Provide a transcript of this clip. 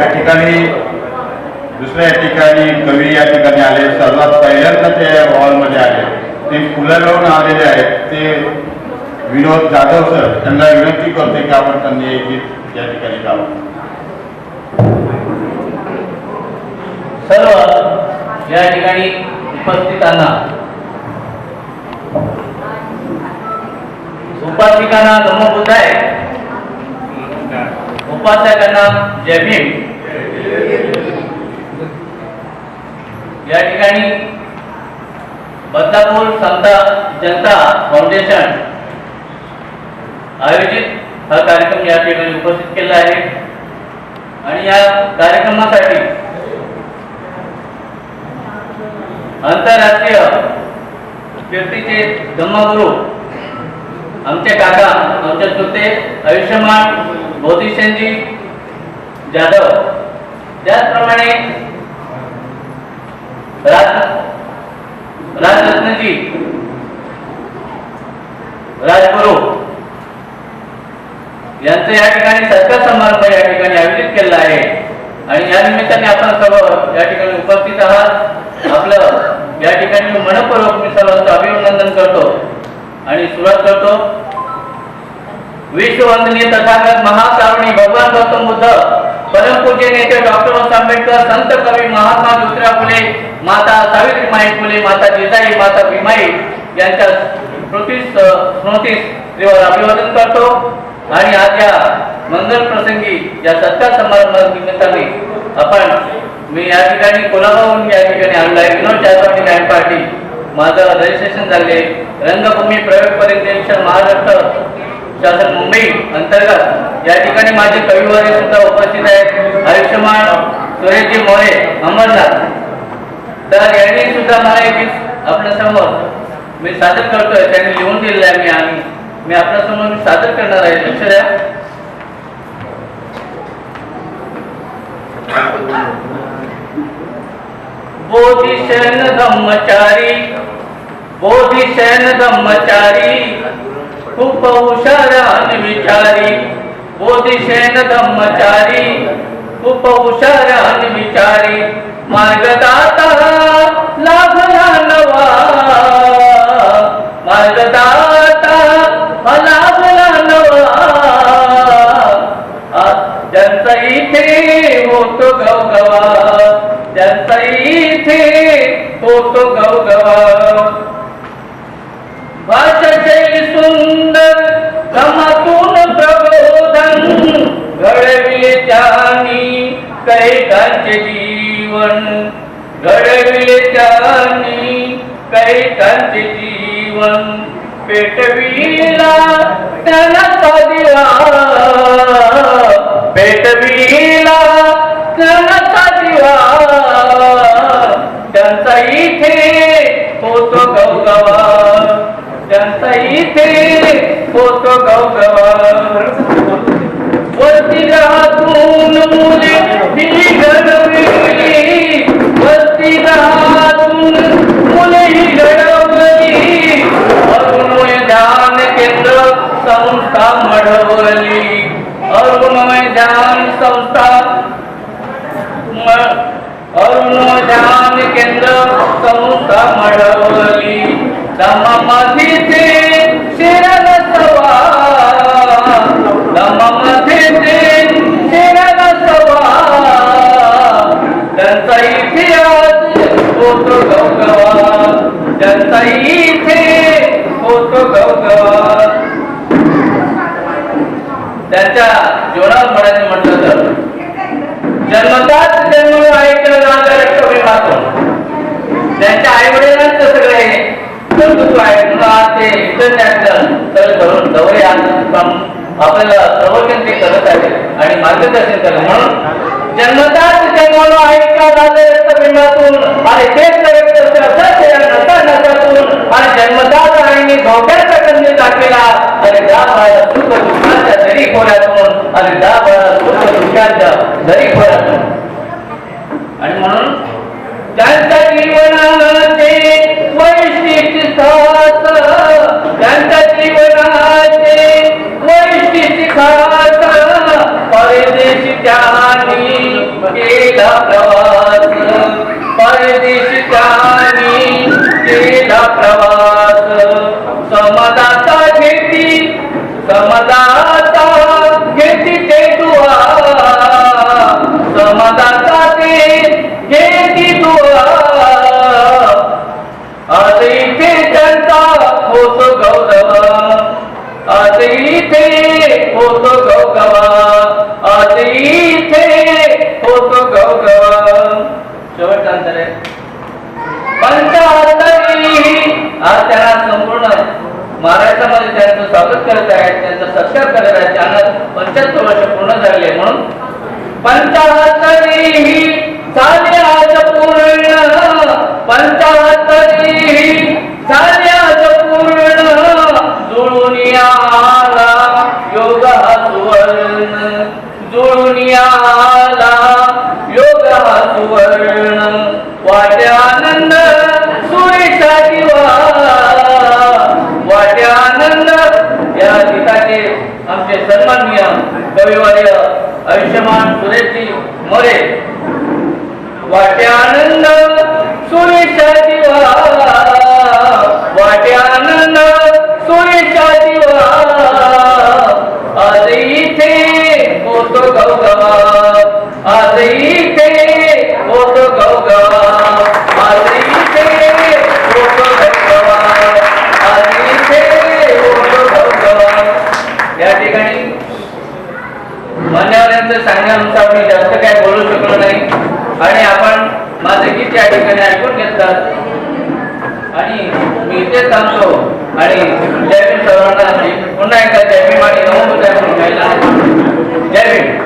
या ठिकाणी दुसऱ्या ठिकाणी कवी या ठिकाणी आले. सर्वात पहिल्यांदा ते हॉलमध्ये आले. ते फुलं लावून आलेले आहेत. ते विनोद जाधव सर त्यांना विनंती करते की आपण त्यांनी एक गीत या ठिकाणी गावं सर्व या ठिकाणी उपस्थितांना उपस्थितांना नमो बुद्धाय उपासकांना जय भीम या ठिकाणी बदलापूर समता जनता फाउंडेशन आयोजित हा कार्यक्रम या ठिकाणी उपस्थित केला आहे. आणि या कार्यक्रमासाठी आंतरराष्ट्रीय कीर्तीचे धम्मगुरु आमचे काका आमच्या चुते आयुष्यमान बोधिसेनजी जाधव. त्याचप्रमाणे राज राजरत्नजी राजगुरू यांचं या ठिकाणी सत्कार समारंभ या ठिकाणी आयोजित केलेला आहे. आणि या निमित्ताने आपण सर्व या ठिकाणी उपस्थित आहात. आपलं या ठिकाणी मनपूर्वक मी सर्वांचं अभिनंदन करतो आणि सुरुवात करतो. विश्ववंदनीय तथागत महाकारुणी भगवान गौतम बुद्ध परमपूज्य नेते डॉक्टर आंबेडकर संत कवी महात्मा ज्योतिराव फुले माता सावित्रीमाई फुले माता जिजाई माता भीमाई यांच्या स्मृतीस स्मृतीस देवाला अभिवादन करतो. आणि आज या मंगल प्रसंगी या सत्कार समारंभा निमित्ताने आपण मी या ठिकाणी कोल्हापूरहून या ठिकाणी आणलं आहे विनोद चारपाटी बँड पार्टी. माझं रजिस्ट्रेशन झाले रंगभूमी प्रयोग परिनिरीक्षण महाराष्ट्र शासन मुंबई अंतर्गत या ठिकाणी माझे कविवारी सुद्धा उपस्थित आहेत आयुष्यमान सुरेशजी मोरे अमरनाथ तर यांनी सुद्धा मला एक आपल्यासमोर मी सादर करतोय. त्यांनी लिहून दिलेलं आहे मी आम्ही. मी आपल्यासमोर मी सादर करणार आहे. लक्ष द्या. बोधिशन धम्मचारी बोधिशन ब्रह्मचारी खूप हुशारान विचारी बोधिशन धम्मचारी खूप हुशारान विचारी मार्गदाता लाभला कैतांचे जीवन घडविले त्यांनी कैतांचे जीवन पेटविला त्याला दिवा पेटविला त्याला दिवा त्यांचा इथे होतो गौगवा त्यांचा इथे होतो गौगवा वरती राहतून अरुण केंद्र संस्था मढवली दमामध्ये शिरण सवा दमामध्ये ते शिरण सवा त्यांचा इतिहास होतो गौगवा त्यांचा इथे होतो गौगवा त्याच्या जोरात म्हणायचं म्हटलं तर. जन्मतात ते इंटरनॅशनल तर करून दौरे काम आपल्याला प्रवचन ते करत आहे आणि मार्गदर्शन करत म्हणून जन्मतात जन्माला ऐकला का केला प्रवास परदेश केला प्रवास. अंतर. आहे आज त्यांना संपूर्ण महाराष्ट्रामध्ये म्हणजे त्यांचं स्वागत करत आहेत त्यांचा सत्कार करत आहेत त्यांना पंच्याहत्तर वर्ष पूर्ण झाले म्हणून पंचाहत्तरी झाले आज पूर्ण पंचाहत्तरी झाले आज पूर्ण जुळून आला योग हा सुवर्ण जुळून आला योग हा सुवर्ण वाटे आनंद सुरेशा दिवा वाटे आनंद या गीताचे आमचे सन्माननीय कविवर्य आयुष्यमान सुरेशजी मोरे. वाटे आनंद सुरेशा दिवा ऐकून घेतात. आणि मी इथे सांगतो. आणि जय भीम सर्वांना पुन्हा एकदा जय भीम आणि नऊ जय भीम.